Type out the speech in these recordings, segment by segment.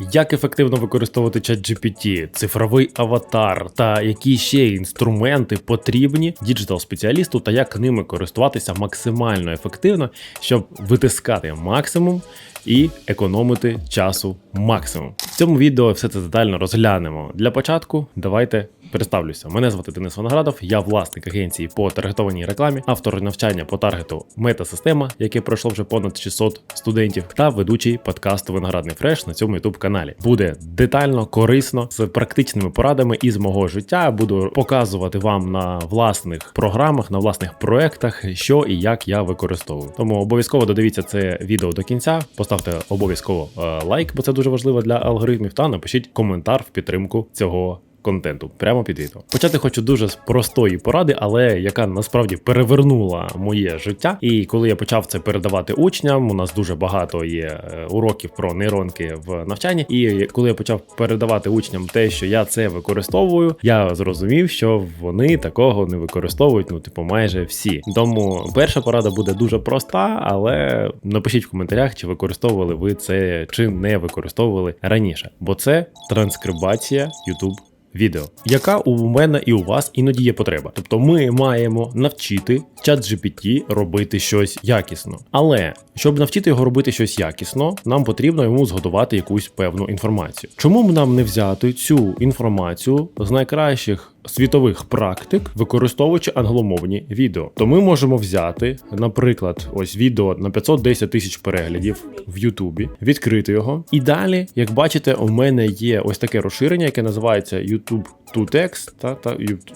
Як ефективно використовувати ChatGPT, цифровий аватар та які ще інструменти потрібні діджитал-спеціалісту та як ними користуватися максимально ефективно, щоб витискати максимум і економити часу максимум. В цьому відео все це детально розглянемо. Для початку давайте представлюся. Мене звати Денис Виноградов, я власник агенції по таргетованій рекламі, автор навчання по таргету Метасистема, яке пройшло вже понад 600 студентів, та ведучий подкасту Виноградний Фреш на цьому youtube каналі. Буде детально, корисно, з практичними порадами із мого життя. Буду показувати вам на власних програмах, на власних проектах, що і як я використовую. Тому обов'язково додивіться це відео до кінця. Поставте обов'язково е, лайк, бо це дуже важливо для алгоритмів. Та напишіть коментар в підтримку цього контенту прямо під відео. Почати хочу дуже з простої поради, але яка насправді перевернула моє життя. І коли я почав це передавати учням, у нас дуже багато є е, уроків про нейронки в навчанні. І коли я почав передавати учням те, що я це використовую, я зрозумів, що вони такого не використовують. Ну, типу, майже всі. Тому перша порада буде дуже проста, але напишіть в коментарях, чи використовували ви це, чи не використовували раніше, бо це транскрибація YouTube відео, яка у мене і у вас іноді є потреба. Тобто ми маємо навчити чат GPT робити щось якісно. Але щоб навчити його робити щось якісно, нам потрібно йому згодувати якусь певну інформацію. Чому б нам не взяти цю інформацію з найкращих? Світових практик, використовуючи англомовні відео, то ми можемо взяти, наприклад, ось відео на 510 тисяч переглядів в Ютубі, відкрити його. І далі, як бачите, у мене є ось таке розширення, яке називається YouTube to Text та, та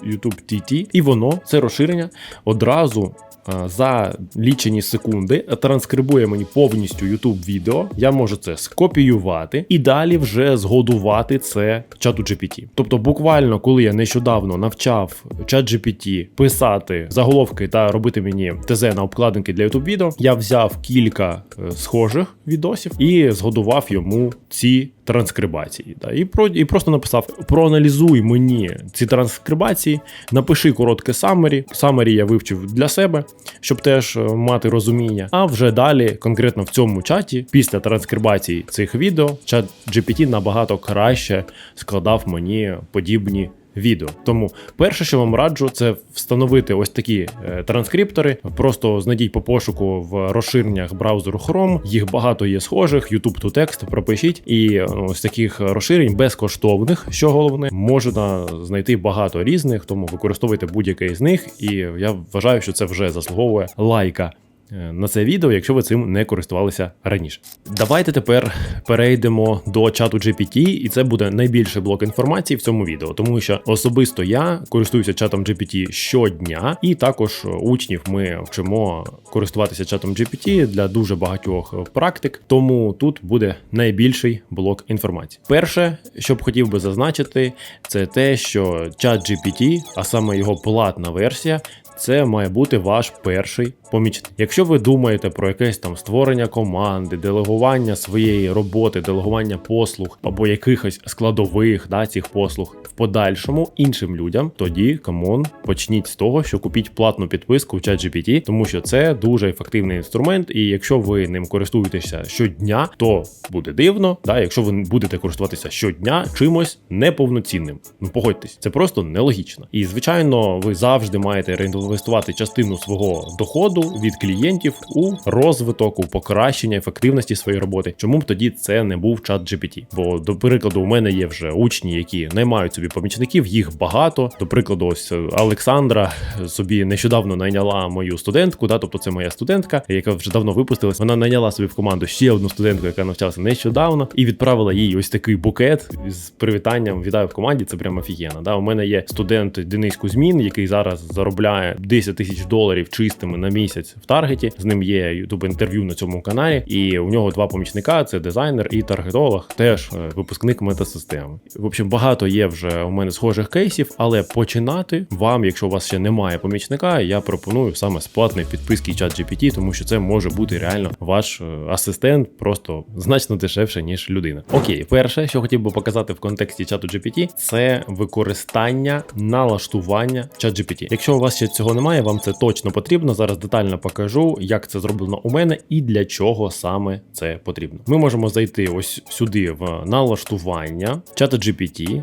YouTube TT, і воно це розширення одразу. А, За лічені секунди транскрибує мені повністю YouTube відео. Я можу це скопіювати і далі вже згодувати це чату GPT. Тобто, буквально, коли я нещодавно навчав чат GPT писати заголовки та робити мені ТЗ на обкладинки для YouTube відео, я взяв кілька е, схожих відосів і згодував йому ці транскрибації. Да, і про і просто написав: проаналізуй мені ці транскрибації, напиши коротке самері. Самері я вивчив для себе, щоб теж е, мати розуміння. А вже далі, конкретно в цьому чаті, після транскрибації цих відео, чат GPT набагато краще складав мені подібні. Відео тому перше, що вам раджу, це встановити ось такі е, транскриптори. Просто знайдіть по пошуку в розширеннях браузеру Chrome. Їх багато є схожих. YouTube to Text пропишіть, і е, ось таких розширень безкоштовних, що головне, можна знайти багато різних, тому використовуйте будь-яке з них. І я вважаю, що це вже заслуговує лайка. Е, На це відео, якщо ви цим не користувалися раніше. Давайте тепер перейдемо до чату GPT, і це буде найбільший блок інформації в цьому відео, тому що особисто я користуюся чатом GPT щодня, і також учнів ми вчимо користуватися чатом GPT для дуже багатьох практик. Тому тут буде найбільший блок інформації. Перше, що б хотів би зазначити, це те, що чат GPT, а саме його платна версія, це має бути ваш перший помічник. Якщо ви думаєте про якесь там створення команди, делегування своєї роботи, делегування послуг або якихось складових да, цих послуг в подальшому іншим людям, тоді камон, почніть з того, що купіть платну підписку в ChatGPT, тому що це дуже ефективний інструмент, і якщо ви ним користуєтеся щодня, то буде дивно, да, якщо ви будете користуватися щодня чимось неповноцінним. Ну погодьтесь, це просто нелогічно. І звичайно, ви завжди маєте реінвестувати частину свого доходу від клієнтів у розвиток, у покращення ефективності своєї роботи. Чому б тоді це не був чат GPT? Бо до прикладу, у мене є вже учні, які наймають собі помічників, їх багато. До прикладу, ось е, Олександра собі нещодавно найняла мою студентку, да, тобто це моя студентка, яка вже давно випустилась. Вона найняла собі в команду ще одну студентку, яка навчалася нещодавно, і відправила їй ось такий букет з привітанням. Вітаю в команді. Це прямо офігенно. Да, у мене є студент Денис Кузьмін, який зараз заробляє 10 тисяч доларів чистими на місяць в таргеті. З ним є ютуб інтерв'ю на цьому каналі, і у нього два помічника: це дизайнер і таргетолог, теж е, випускник метасистеми. В общем, багато є вже у мене схожих кейсів, але починати вам, якщо у вас ще немає помічника, я пропоную саме з платної підписки чат GPT, тому що це може бути реально ваш е, асистент, просто значно дешевше ніж людина. Окей, перше, що хотів би показати в контексті чату GPT, це використання налаштування чат GPT. Якщо у вас ще цього немає, вам це точно потрібно. Зараз детально детально покажу, як це зроблено у мене і для чого саме це потрібно. Ми можемо зайти ось сюди в налаштування чата GPT.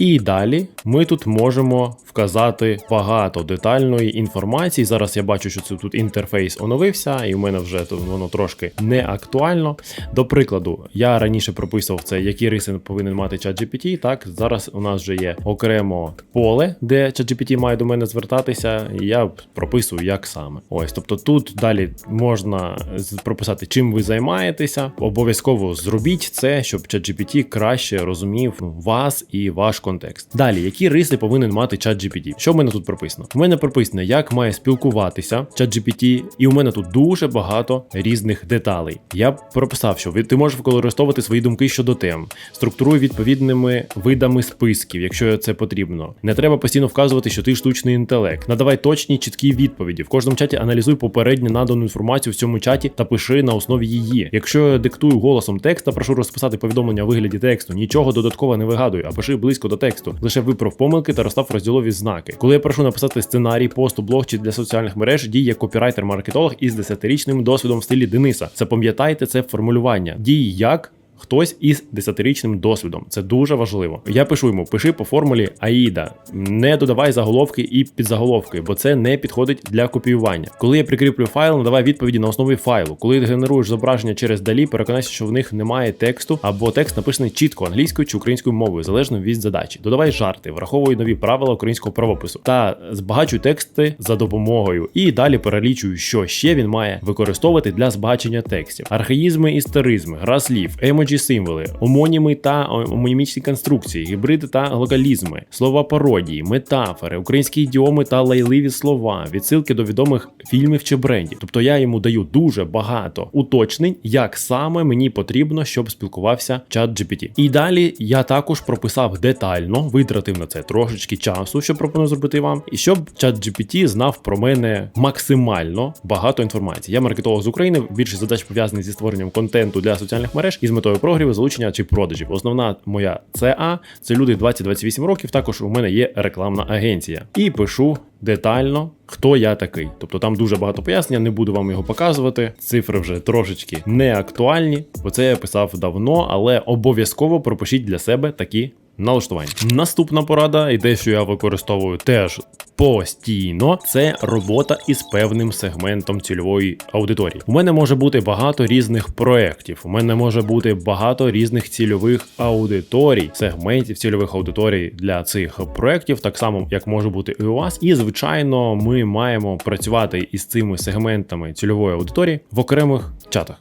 І далі ми тут можемо вказати багато детальної інформації. Зараз я бачу, що це тут інтерфейс оновився, і в мене вже воно трошки не актуально. До прикладу, я раніше прописував це, які риси повинен мати ChatGPT. Так, зараз у нас вже є окремо поле, де ChatGPT має до мене звертатися, і я прописую, як саме. Ось, тобто тут далі можна прописати, чим ви займаєтеся. Обов'язково зробіть це, щоб ChatGPT краще розумів вас і ваш контекст. Далі, які риси повинен мати ChatGPT? Що в мене тут прописано? У мене прописано, як має спілкуватися ChatGPT, і у мене тут дуже багато різних деталей. Я прописав, що ти можеш використовувати свої думки щодо тем, структуруй відповідними видами списків, якщо це потрібно. Не треба постійно вказувати, що ти штучний інтелект. Надавай точні, чіткі відповіді. В кожному чаті аналізуй попередньо надану інформацію в цьому чаті та пиши на основі її. Якщо я диктую голосом текст та прошу розписати повідомлення у вигляді тексту, нічого додатково не вигадуй, а пиши близько до тексту. Лише виправ помилки та розстав розділові знаки. Коли я прошу написати сценарій, посту, блог чи для соціальних мереж, дій як копірайтер-маркетолог із 10-річним досвідом в стилі Дениса. Запам'ятайте це формулювання. Дій як Хтось із десятирічним досвідом. Це дуже важливо. Я пишу йому: пиши по формулі AIDA. Не додавай заголовки і підзаголовки, бо це не підходить для копіювання. Коли я прикріплю файл, надавай відповіді на основі файлу. Коли ти генеруєш зображення через далі, переконайся, що в них немає тексту або текст написаний чітко англійською чи українською мовою, залежно від задачі. Додавай жарти, враховуй нові правила українського правопису та збагачуй тексти за допомогою. І далі перелічую, що ще він має використовувати для збагачення текстів: архаїзми, історизми, гра слів, емоджі символи, омоніми та омонімічні конструкції, гібриди та локалізми, слова пародії, метафори, українські ідіоми та лайливі слова, відсилки до відомих фільмів чи брендів. Тобто я йому даю дуже багато уточнень, як саме мені потрібно, щоб спілкувався чат GPT. І далі я також прописав детально, витратив на це трошечки часу, що пропоную зробити вам, і щоб чат GPT знав про мене максимально багато інформації. Я маркетолог з України. Більшість задач пов'язані зі створенням контенту для соціальних мереж із метою прогріву, залучення чи продажів. Основна моя ЦА це люди 20-28 років. Також у мене є рекламна агенція. І пишу детально, хто я такий. Тобто там дуже багато пояснення, не буду вам його показувати. Цифри вже трошечки не актуальні, бо це я писав давно, але обов'язково пропишіть для себе такі. Налаштування. Наступна порада, і те, що я використовую теж постійно, це робота із певним сегментом цільової аудиторії. У мене може бути багато різних проєктів, у мене може бути багато різних цільових аудиторій, сегментів цільових аудиторій для цих проєктів, так само як може бути і у вас. І звичайно, ми маємо працювати із цими сегментами цільової аудиторії в окремих чатах.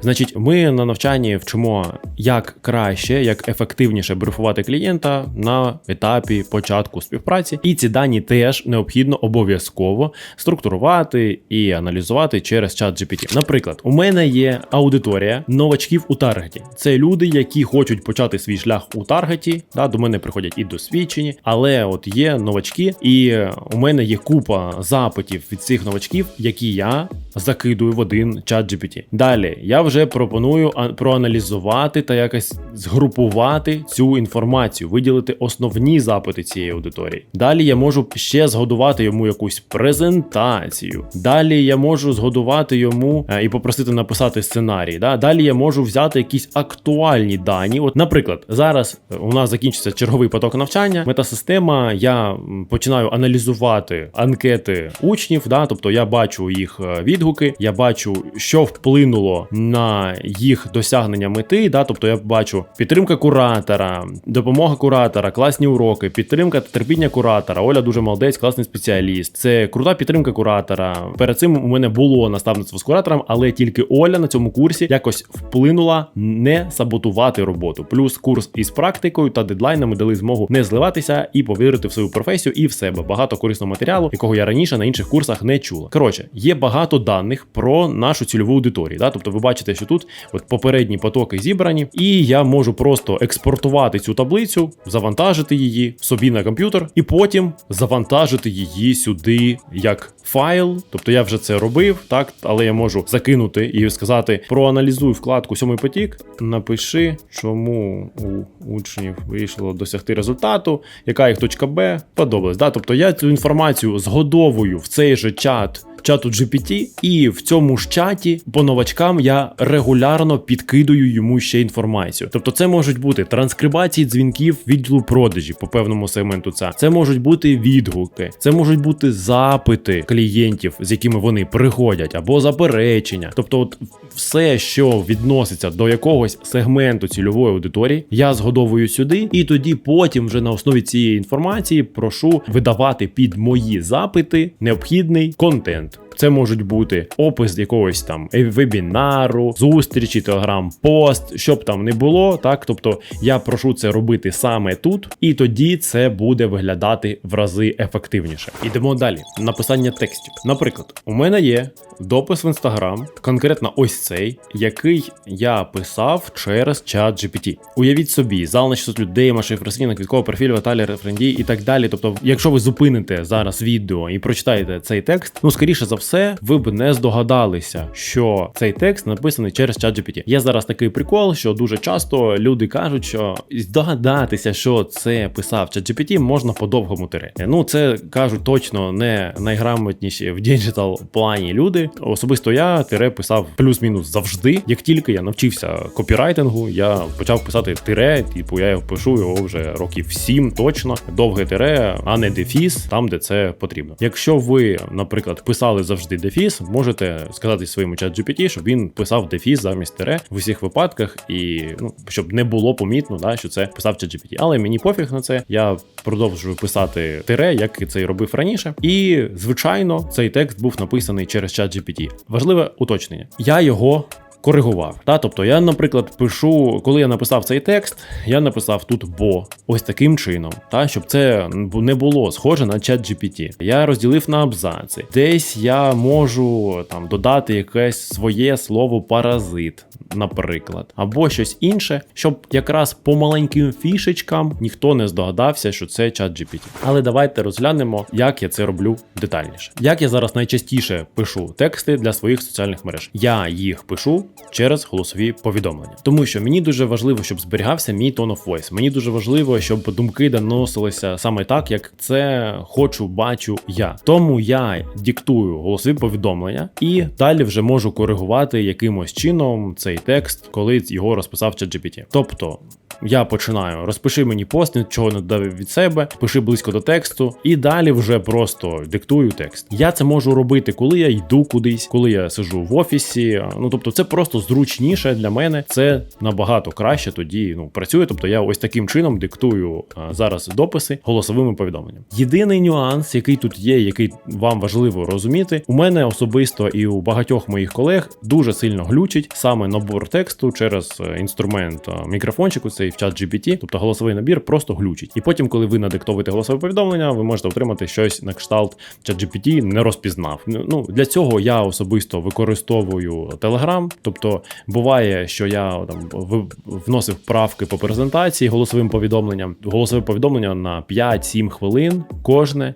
Значить, ми на навчанні вчимо, як краще, як ефективніше брифувати клієнта на етапі початку співпраці, і ці дані теж необхідно обов'язково структурувати і аналізувати через чат GPT. Наприклад, у мене є аудиторія новачків у таргеті. Це люди, які хочуть почати свій шлях у таргеті. Да, до мене приходять і досвідчені, але от є новачки, і у мене є купа запитів від цих новачків, які я закидую в один чат GPT. Далі я вже пропоную проаналізувати та якось згрупувати цю інформацію, виділити основні запити цієї аудиторії. Далі я можу ще згодувати йому якусь презентацію. Далі я можу згодувати йому е, і попросити написати сценарій. Да? Далі я можу взяти якісь актуальні дані. От, наприклад, зараз е, у нас закінчиться черговий поток навчання. Метасистема. Я починаю аналізувати анкети учнів. Да? Тобто я бачу їх е, відгуки, я бачу, що вплинуло на їх досягнення мети. Да? Тобто я бачу підтримка куратора, допомога куратора, класні уроки, підтримка та терпіння куратора. Оля дуже молодець, класний спеціаліст. Це крута підтримка куратора. Перед цим у мене було наставництво з куратором, але тільки Оля на цьому курсі якось вплинула не саботувати роботу. Плюс курс із практикою та дедлайнами дали змогу не зливатися і повірити в свою професію і в себе. Багато корисного матеріалу, якого я раніше на інших курсах не чула. Коротше, є багато даних про нашу цільову аудиторію. Да? Тобто, ви бачите, що тут от попередні потоки зібрані, і я можу просто експортувати цю таблицю, завантажити її собі на комп'ютер, і потім завантажити її сюди як файл. Тобто я вже це робив, так, але я можу закинути і сказати: проаналізуй вкладку сьомий потік, напиши, чому у учнів вийшло досягти результату, яка їх точка Б подобалась. Да? Тобто я цю інформацію згодовую в цей же чат чату GPT, і в цьому ж чаті по новачкам я регулярно підкидую йому ще інформацію. Тобто, це можуть бути транскрибації дзвінків відділу продажі по певному сегменту. ЦА. Це можуть бути відгуки, це можуть бути запити клієнтів, з якими вони приходять, або заперечення. Тобто, от все, що відноситься до якогось сегменту цільової аудиторії, я згодовую сюди, і тоді потім вже на основі цієї інформації прошу видавати під мої запити необхідний контент. Це можуть бути опис якогось там вебінару, зустрічі, телеграм-пост, щоб там не було. Так, тобто я прошу це робити саме тут, і тоді це буде виглядати в рази ефективніше. Ідемо далі. Написання текстів. Наприклад, у мене є допис в інстаграм, конкретно ось цей, який я писав через чат GPT. Уявіть собі, зал на 600 людей, машин фресіна, квіткового профілю, Віталія рефренді і так далі. Тобто, якщо ви зупините зараз відео і прочитаєте цей текст, ну скоріше за все, ви б не здогадалися, що цей текст написаний через чат GPT. Є зараз такий прикол, що дуже часто люди кажуть, що здогадатися, що це писав чат GPT, можна по довгому тире. Ну це кажуть точно не найграмотніші в діджитал плані люди. Особисто я тире писав плюс-мінус завжди. Як тільки я навчився копірайтингу, я почав писати тире, типу я пишу його вже років 7 точно. Довге тире, а не дефіс, там де це потрібно. Якщо ви, наприклад, писали завжди дефіс, можете сказати своєму чат GPT, щоб він писав дефіс замість тире в усіх випадках, і ну щоб не було помітно, да, що це писав чат GPT. Але мені пофіг на це. Я продовжую писати тире, як це і робив раніше. І звичайно, цей текст був написаний через чат GPT. Важливе уточнення. Я його. Коригував, та тобто я, наприклад, пишу, коли я написав цей текст, я написав тут бо ось таким чином, та щоб це не було схоже на чат GPT. Я розділив на абзаци. Десь я можу там додати якесь своє слово паразит, наприклад, або щось інше, щоб якраз по маленьким фішечкам ніхто не здогадався, що це чат GPT. Але давайте розглянемо, як я це роблю детальніше. Як я зараз найчастіше пишу тексти для своїх соціальних мереж. Я їх пишу через голосові повідомлення, тому що мені дуже важливо, щоб зберігався мій tone of voice. Мені дуже важливо, щоб думки доносилися саме так, як це хочу, бачу я. Тому я диктую голосові повідомлення і далі вже можу коригувати якимось чином цей текст, коли його розписав ChatGPT. Тобто. Я починаю, розпиши мені пост, нічого не додав від себе, пиши близько до тексту, і далі вже просто диктую текст. Я це можу робити, коли я йду кудись, коли я сижу в офісі. Ну тобто, це просто зручніше для мене. Це набагато краще тоді ну працює. Тобто я ось таким чином диктую а, зараз дописи голосовими повідомленнями. Єдиний нюанс, який тут є, який вам важливо розуміти, у мене особисто і у багатьох моїх колег дуже сильно глючить саме набор тексту через е, інструмент мікрофончику. Цей в чат GPT, тобто голосовий набір просто глючить. І потім, коли ви надиктовуєте голосове повідомлення, ви можете отримати щось на кшталт чат GPT не розпізнав. Ну для цього я особисто використовую Telegram, тобто буває, що я там вносив правки по презентації голосовим повідомленням. Голосове повідомлення на 5-7 хвилин кожне.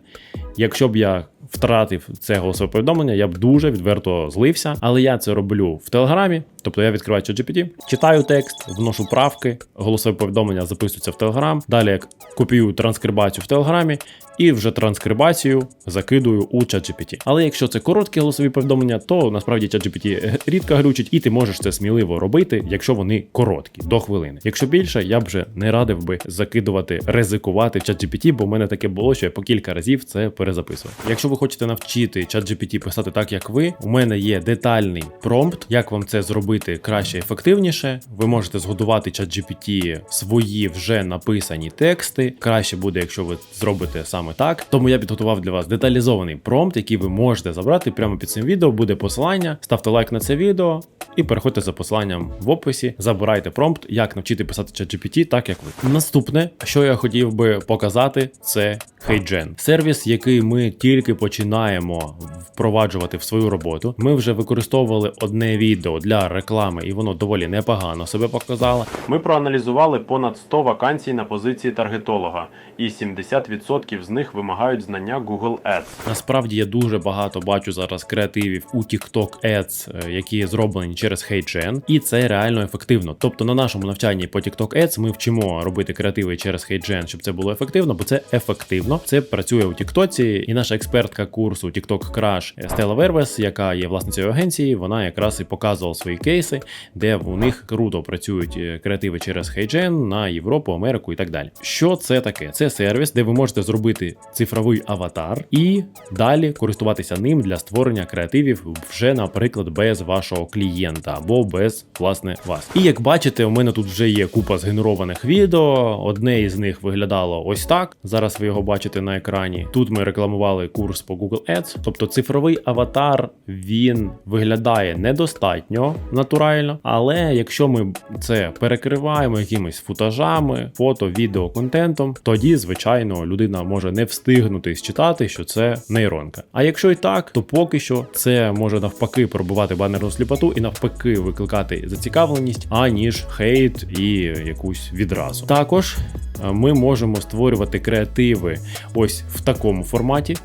Якщо б я втратив це голосове повідомлення, я б дуже відверто злився. Але я це роблю в Телеграмі. Тобто я відкриваю ChatGPT, читаю текст, вношу правки, голосове повідомлення записується в Телеграм. Далі копіюю транскрибацію в Телеграмі і вже транскрибацію закидую у ChatGPT. Але якщо це короткі голосові повідомлення, то насправді ChatGPT рідко глючить, і ти можеш це сміливо робити, якщо вони короткі, до хвилини. Якщо більше, я б вже не радив би закидувати, ризикувати в ChatGPT, бо в мене таке було, що я по кілька разів це перезаписував. Якщо ви хочете навчити ChatGPT писати так, як ви, у мене є детальний промпт, як вам це зробити краще ефективніше. Ви можете згодувати ChatGPT свої вже написані тексти. Краще буде, якщо ви зробите саме так. Тому я підготував для вас деталізований промпт, який ви можете забрати прямо під цим відео. Буде посилання. Ставте лайк на це відео і переходьте за посиланням в описі. Забирайте промпт, як навчити писати ChatGPT, так як ви. Наступне, що я хотів би показати, це HeyGen. сервіс, який ми тільки починаємо впроваджувати в свою роботу. Ми вже використовували одне відео для реклами, і воно доволі непогано себе показало. Ми проаналізували понад 100 вакансій на позиції таргетолога, і 70% з них вимагають знання Google Ads. Насправді я дуже багато бачу зараз креативів у TikTok Ads, е, які зроблені через HeyGen, і це реально ефективно. Тобто на нашому навчанні по TikTok Ads ми вчимо робити креативи через HeyGen, щоб це було ефективно, бо це ефективно завгодно. Це працює у Тіктоці, і наша експертка курсу TikTok Crash Стела Вервес, яка є власницею агенції, вона якраз і показувала свої кейси, де у них круто працюють е, креативи через HeyGen на Європу, Америку і так далі. Що це таке? Це сервіс, де ви можете зробити цифровий аватар і далі користуватися ним для створення креативів вже, наприклад, без вашого клієнта або без власне вас. І як бачите, у мене тут вже є купа згенерованих відео. Одне із них виглядало ось так. Зараз ви його бачите на екрані. Тут ми рекламували курс по Google Ads. Тобто цифровий аватар він виглядає недостатньо натурально, але якщо ми це перекриваємо якимись футажами, фото, відео, контентом, тоді, звичайно, людина може не встигнути считати, що це нейронка. А якщо і так, то поки що це може навпаки пробивати банерну сліпоту і навпаки викликати зацікавленість, аніж хейт і якусь відразу. Також ми можемо створювати креативи ось в такому форматі.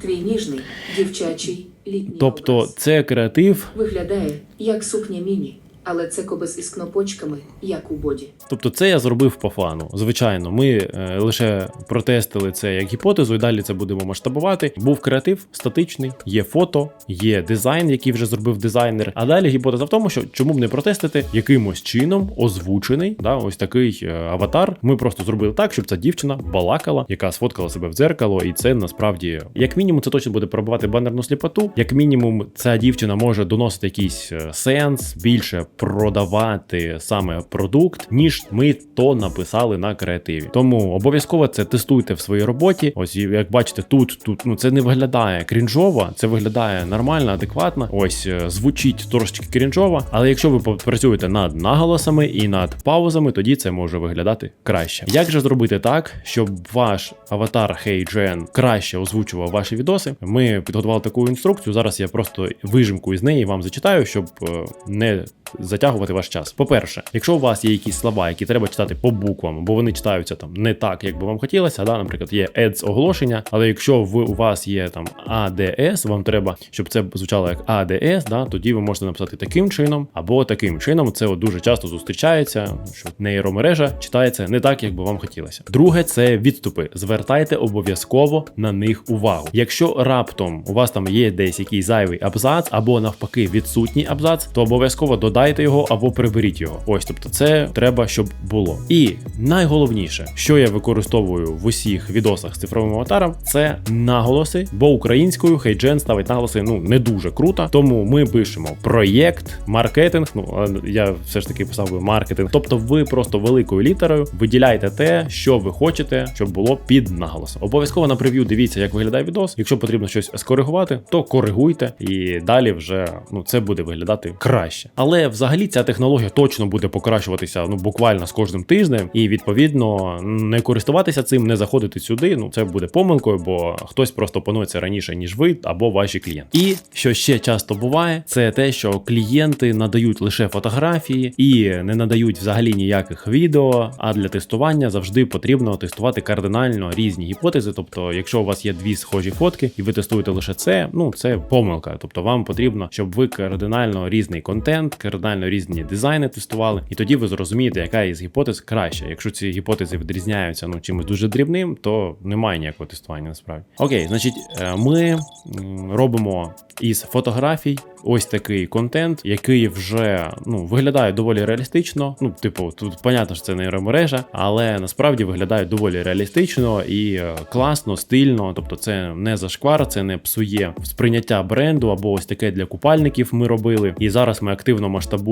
Твій ніжний, дівчачий, літній Тобто, образ. це креатив виглядає як сукня міні, але це кобис із кнопочками, як у боді. Тобто це я зробив по фану. Звичайно, ми е, лише протестили це як гіпотезу, і далі це будемо масштабувати. Був креатив статичний, є фото, є дизайн, який вже зробив дизайнер. А далі гіпотеза в тому, що чому б не протестити якимось чином озвучений, да, ось такий е, аватар. Ми просто зробили так, щоб ця дівчина балакала, яка сфоткала себе в дзеркало, і це насправді, як мінімум, це точно буде пробивати банерну сліпоту. Як мінімум, ця дівчина може доносити якийсь е, сенс, більше продавати саме продукт, ніж ми то написали на креативі. Тому обов'язково це тестуйте в своїй роботі. Ось як бачите, тут тут ну це не виглядає крінжово, це виглядає нормально, адекватно. Ось е, звучить трошечки крінжово, але якщо ви попрацюєте над наголосами і над паузами, тоді це може виглядати краще. Як же зробити так, щоб ваш аватар HeyGen краще озвучував ваші відоси? Ми підготували таку інструкцію. Зараз я просто вижимку із неї вам зачитаю, щоб е, не затягувати ваш час. По-перше, якщо у вас є якісь слова, які треба читати по буквам, бо вони читаються там не так, як би вам хотілося. Да? Наприклад, є ads оголошення, але якщо ви у вас є там ADS, вам треба, щоб це звучало як ADS, да? тоді ви можете написати таким чином або таким чином. Це от дуже часто зустрічається, що нейромережа читається не так, як би вам хотілося. Друге, це відступи. Звертайте обов'язково на них увагу. Якщо раптом у вас там є десь якийсь зайвий абзац, або навпаки відсутній абзац, то обов'язково додайте його або приберіть його. Ось, тобто, це треба, щоб було. І найголовніше, що я використовую в усіх відосах з цифровим аватаром, це наголоси, бо українською HeyGen ставить наголоси ну не дуже круто. Тому ми пишемо проєкт, маркетинг. Ну я все ж таки писав би маркетинг. Тобто, ви просто великою літерою виділяєте те, що ви хочете, щоб було під наголосом. Обов'язково на прев'ю дивіться, як виглядає відос. Якщо потрібно щось скоригувати, то коригуйте, і далі вже ну це буде виглядати краще. Але взагалі ця технологія точно буде покращуватися ну буквально з кожним тижнем, і відповідно не користуватися цим, не заходити сюди. Ну це буде помилкою, бо хтось просто опанується раніше ніж ви або ваші клієнти. І що ще часто буває, це те, що клієнти надають лише фотографії і не надають взагалі ніяких відео. А для тестування завжди потрібно тестувати кардинально різні гіпотези. Тобто, якщо у вас є дві схожі фотки, і ви тестуєте лише це, ну це помилка. Тобто, вам потрібно, щоб ви кардинально різний контент, кардинально різні дизайни тестували, і тоді ви зрозумієте, яка із гіпотез краще. Якщо ці гіпотези відрізняються ну чимось дуже дрібним, то немає ніякого тестування насправді. Окей, значить, е, ми робимо із фотографій ось такий контент, який вже ну виглядає доволі реалістично. Ну, типу, тут понятно, що це нейромережа, але насправді виглядає доволі реалістично і е, класно, стильно. Тобто, це не зашквар, це не псує сприйняття бренду або ось таке для купальників. Ми робили. І зараз ми активно масштабуємо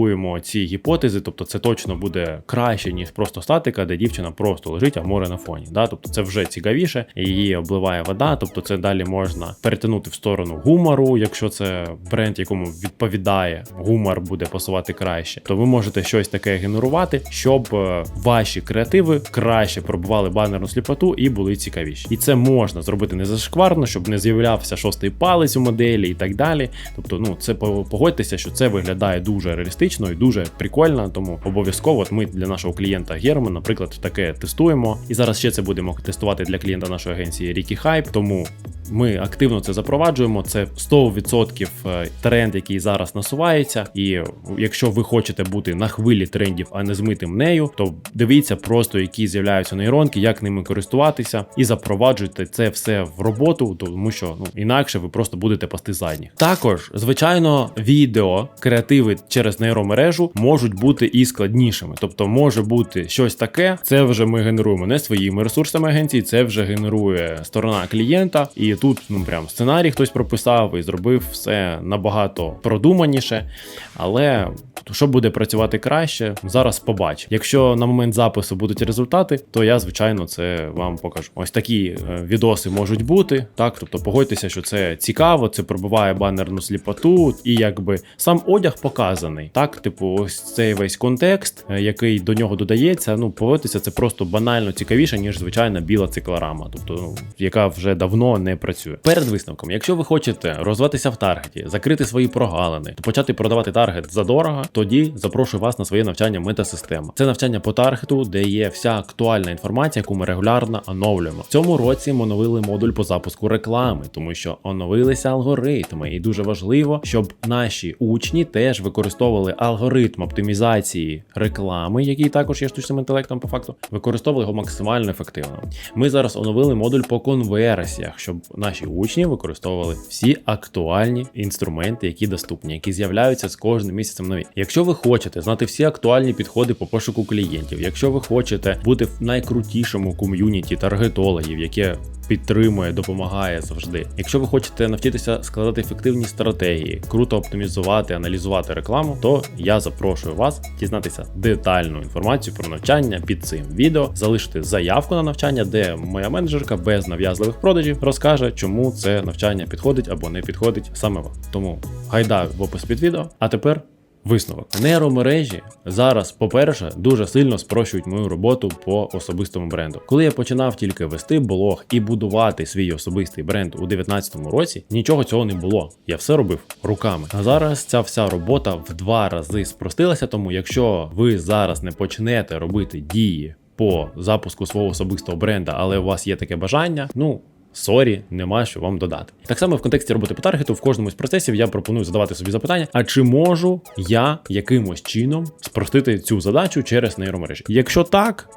ці гіпотези. Тобто, це точно буде краще ніж просто статика, де дівчина просто лежить, а море на фоні. Да? Тобто, це вже цікавіше, її обливає вода. Тобто, це далі можна перетягнути в сторону гумору, якщо це бренд, якому відповідає гумор, буде пасувати краще, то ви можете щось таке генерувати, щоб е, ваші креативи краще пробували банерну сліпоту і були цікавіші. І це можна зробити не зашкварно, щоб не з'являвся шостий палець у моделі і так далі. Тобто, ну це погодьтеся, що це виглядає дуже реалістично і дуже прикольно. Тому обов'язково ми для нашого клієнта Герма, наприклад, таке тестуємо. І зараз ще це будемо тестувати для клієнта нашої агенції Рікі Хайп. Тому ми активно це запроваджуємо. Це 100% е, тренд, який зараз насувається. І якщо ви хочете бути на хвилі трендів, а не змитим нею, то дивіться просто, які з'являються нейронки, як ними користуватися, і запроваджуйте це все в роботу, тому що ну інакше ви просто будете пасти задніх. Також, звичайно, відео креативи через нейромережу можуть бути і складнішими. Тобто може бути щось таке, це вже ми генеруємо не своїми ресурсами агенції, це вже генерує сторона клієнта, і тут ну прям сценарій хтось прописав і зробив все набагато продуманіше. Але що буде працювати краще, зараз побачимо. Якщо на момент запису будуть результати, то я звичайно це вам покажу. Ось такі е, відоси можуть бути. Так, тобто погодьтеся, що це цікаво, це пробиває банерну сліпоту, і якби сам одяг показаний. Так, типу, ось цей весь контекст, е, який до нього додається. Ну, погодьтеся, це просто банально цікавіше, ніж звичайна біла циклорама, тобто ну, яка вже давно не працює. Перед висновком, якщо ви хочете розвиватися в таргеті, закрити свої прогалини, то почати продавати таргет задорого, тоді запрошую вас на своє навчання метасистема. Це навчання по таргету, де є вся актуальна інформація, яку ми регулярно оновлюємо. В цьому році ми оновили модуль по запуску реклами, тому що оновилися алгоритми, і дуже важливо, щоб наші учні теж використовували алгоритм оптимізації реклами, який також є штучним інтелектом по факту, використовували його максимально ефективно. Ми зараз оновили модуль по конверсіях, щоб наші учні використовували всі актуальні інструменти, які доступні, які з'являються з кожним місяцем нові. Якщо ви хочете знати всі актуальні підходи по пошуку клієнтів, якщо ви хочете бути в найкрутішому ком'юніті таргетологів, яке підтримує, допомагає завжди. Якщо ви хочете навчитися складати ефективні стратегії, круто оптимізувати, аналізувати рекламу, то я запрошую вас дізнатися детальну інформацію про навчання під цим відео, залишити заявку на навчання, де моя менеджерка без нав'язливих продажів розкаже, чому це навчання підходить або не підходить саме вам. Тому гайда в опис під відео. А тепер Висновок нейромережі зараз, по-перше, дуже сильно спрощують мою роботу по особистому бренду. Коли я починав тільки вести блог і будувати свій особистий бренд у 2019 році, нічого цього не було. Я все робив руками. А зараз ця вся робота в два рази спростилася. Тому, якщо ви зараз не почнете робити дії по запуску свого особистого бренда, але у вас є таке бажання, ну. Сорі, нема що вам додати. Так само в контексті роботи по таргету в кожному з процесів я пропоную задавати собі запитання: а чи можу я якимось чином спростити цю задачу через нейромережі? Якщо так.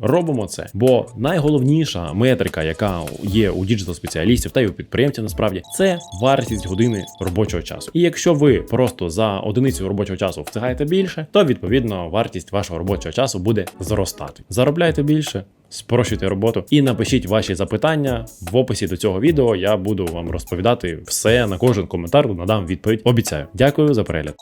Робимо це, бо найголовніша метрика, яка є у діджитал спеціалістів та й у підприємців, насправді це вартість години робочого часу. І якщо ви просто за одиницю робочого часу встигаєте більше, то відповідно вартість вашого робочого часу буде зростати. Заробляйте більше, спрощуйте роботу і напишіть ваші запитання в описі до цього відео. Я буду вам розповідати все на кожен коментар, надам відповідь. Обіцяю. Дякую за перегляд.